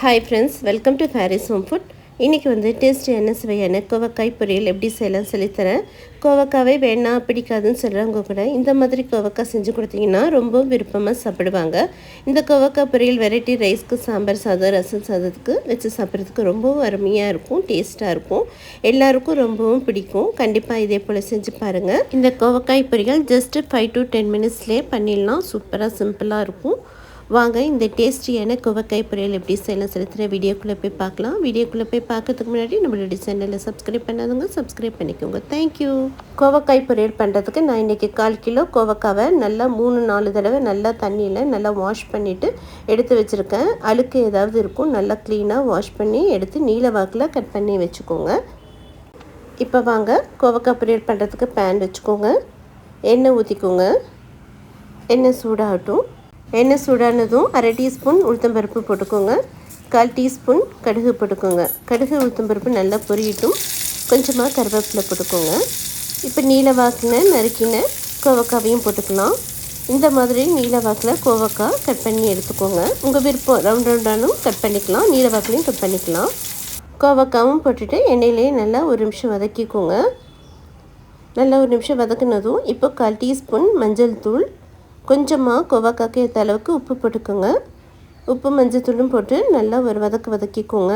Hi friends welcome to Faris home food இன்றைக்கி வந்து டேஸ்டியான சுவையான கோவக்காய் பொரியல் எப்படி செய்யலாம் சொல்லித்தரேன். கோவக்காவே வேணாம் பிடிக்காதுன்னு சொல்கிறவங்க கூட இந்த மாதிரி கோவக்காய் செஞ்சு கொடுத்தீங்கன்னா ரொம்ப விருப்பமாக சாப்பிடுவாங்க. இந்த கோவக்காய் பொரியல் வெரைட்டி ரைஸ்க்கு சாம்பார் சாதம் ரசம் சாதத்துக்கு வச்சு சாப்பிட்றதுக்கு ரொம்பவும் அருமையாக இருக்கும் டேஸ்ட்டாக இருக்கும். எல்லாருக்கும் ரொம்பவும் பிடிக்கும். கண்டிப்பாக இதே போல் செஞ்சு பாருங்கள் இந்த கோவக்காய் பொரியல் ஜஸ்ட்டு ஃபைவ் டு டென் மினிட்ஸ்லேயே பண்ணிடலாம். சூப்பராக சிம்பிளாக இருக்கும். வாங்க இந்த டேஸ்டியான கோவக்காய் பொரியல் எப்படி செய்யலாம் செலுத்துகிற வீடியோக்குள்ளே போய் பார்க்கலாம். வீடியோக்குள்ளே போய் பார்க்கறதுக்கு முன்னாடி நம்மளுடைய சேனலில் சப்ஸ்கிரைப் பண்ணாதவங்க சப்ஸ்கிரைப் பண்ணிக்கோங்க. தேங்க்யூ கோவக்காய் பொரியல் பண்ணுறதுக்கு நான் இன்றைக்கி கால் கிலோ கோவக்காவை நல்லா மூணு நாலு தடவை நல்லா தண்ணியில் நல்லா வாஷ் பண்ணிவிட்டு எடுத்து வச்சுருக்கேன். அழுக்கு ஏதாவது இருக்கும் நல்லா க்ளீனாக வாஷ் பண்ணி எடுத்து நீல வாக்கில் கட் பண்ணி வச்சுக்கோங்க. இப்போ வாங்க கோவக்காய் பொரியல் பண்ணுறதுக்கு பேன் வச்சுக்கோங்க. எண்ணெய் ஊற்றிக்கோங்க எண்ணெய் சூடாகட்டும். எண்ணெய் சூடானதும் அரை டீஸ்பூன் உளுத்தம்பருப்பு போட்டுக்கோங்க. கால் டீஸ்பூன் கடுகு போட்டுக்கோங்க. கடுகு உளுத்தம்பருப்பு நல்லா பொரியட்டும். கொஞ்சமாக கருவேப்பிலை போட்டுக்கோங்க. இப்போ நீல வாக்கின நறுக்கின கோவக்காவையும் போட்டுக்கலாம். இந்த மாதிரி நீல வாக்கில் கோவக்காய் கட் பண்ணி எடுத்துக்கோங்க. உங்கள் விருப்பம் ரவுண்ட் ரவுண்டானும் கட் பண்ணிக்கலாம். நீல வாக்கிலையும் கட் பண்ணிக்கலாம். கோவக்காவும் போட்டுட்டு எண்ணெயிலேயே நல்லா ஒரு நிமிஷம் வதக்கிக்கோங்க. நல்லா ஒரு நிமிஷம் வதக்குனதும் இப்போ கால் டீஸ்பூன் மஞ்சள் தூள் கொஞ்சமாக கோவாக்காக்கு ஏற்ற அளவுக்கு உப்பு போட்டுக்கோங்க. உப்பு மஞ்சத்தூளும் போட்டு நல்லா ஒரு வதக்கு வதக்கிக்கோங்க.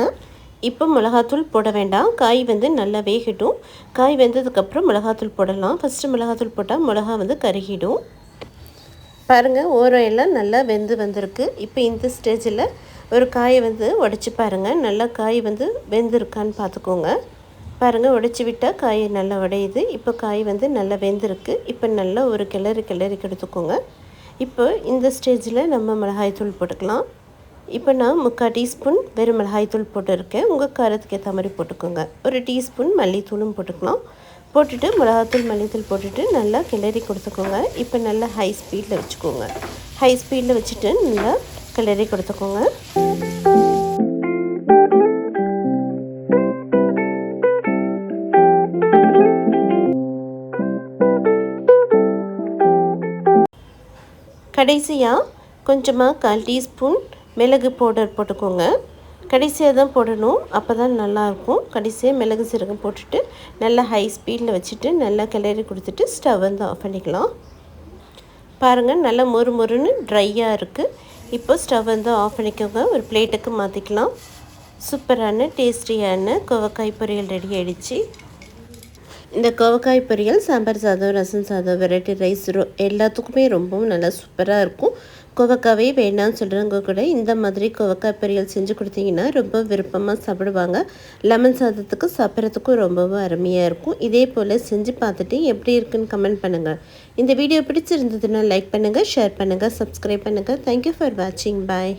இப்போ மிளகாத்தூள் போட வேண்டாம். காய் வந்து நல்லா வேகட்டும். காய் வெந்ததுக்கப்புறம் மிளகாத்தூள் போடலாம். ஃபஸ்ட்டு மிளகாத்தூள் போட்டால் மிளகா வந்து கருகிடும். பாருங்கள் ஓரம் எல்லாம் நல்லா வெந்து வந்திருக்கு. இப்போ இந்த ஸ்டேஜில் ஒரு காயை வந்து உடச்சி பாருங்கள் நல்லா காய் வந்து வெந்திருக்கான்னு பார்த்துக்கோங்க. பாருங்கள் உடச்சி விட்டால் காய் நல்லா உடையுது. இப்போ காய் வந்து நல்லா வெந்திருக்கு. இப்போ நல்லா ஒரு கிளறி கிளறி எடுத்துக்கோங்க. இப்போ இந்த ஸ்டேஜில் நம்ம மிளகாய்த்தூள் போட்டுக்கலாம். இப்போ நான் முக்கால் டீஸ்பூன் வெறும் மிளகாய்த்தூள் போட்டுருக்கேன். உங்கள் காரத்துக்கு ஏற்ற மாதிரி போட்டுக்கோங்க. ஒரு டீஸ்பூன் மல்லித்தூளும் போட்டுக்கலாம். போட்டுட்டு மிளகாத்தூள் மல்லித்தூள் போட்டுட்டு நல்லா கிளறி கொடுத்துக்கோங்க. இப்போ நல்லா ஹை ஸ்பீடில் வச்சுக்கோங்க. ஹை ஸ்பீடில் வச்சுட்டு நல்லா கிளறி கொடுத்துக்கோங்க. கடைசியாக கொஞ்சமாக கால் டீஸ்பூன் மிளகு பவுடர் போட்டுக்கோங்க. கடைசியாக தான் போடணும். அப்போ தான் நல்லாயிருக்கும் கடைசியாக மிளகு சீரகம் போட்டுட்டு நல்லா ஹை ஸ்பீடில் வச்சுட்டு நல்லா கிளறி கொடுத்துட்டு ஸ்டவ் வந்து ஆஃப் பண்ணிக்கலாம். பாருங்கள் நல்லா மொறு மொறுன்னு ட்ரையாக இருக்குது இப்போ ஸ்டவ் வந்து ஆஃப் பண்ணிக்கோங்க. ஒரு பிளேட்டுக்கு மாற்றிக்கலாம் சூப்பரான டேஸ்டியான கோவக்காய் பொரியல் ரெடி ஆகிடுச்சு இந்த கோவக்காய் பொரியல் சாம்பார் சாதம் ரசம் சாதம் வெரைட்டி ரைஸ் ரோ எல்லாத்துக்குமே ரொம்பவும் நல்லா சூப்பராக இருக்கும். கோவக்காவே வேணாம்னு சொல்கிறவங்க கூட இந்த மாதிரி கோவக்காய் பொரியல் செஞ்சு கொடுத்தீங்கன்னா ரொம்ப விருப்பமாக சாப்பிடுவாங்க. லெமன் சாதத்துக்கு சாப்பிட்றதுக்கும் ரொம்பவும் அருமையாக இருக்கும். இதே போல் செஞ்சு பார்த்துட்டு எப்படி இருக்குன்னு கமெண்ட் பண்ணுங்கள் இந்த வீடியோ பிடிச்சிருந்ததுன்னா லைக் பண்ணுங்கள் ஷேர் பண்ணுங்கள் சப்ஸ்கிரைப் பண்ணுங்கள் தேங்க்யூ ஃபார் வாட்சிங் பாய்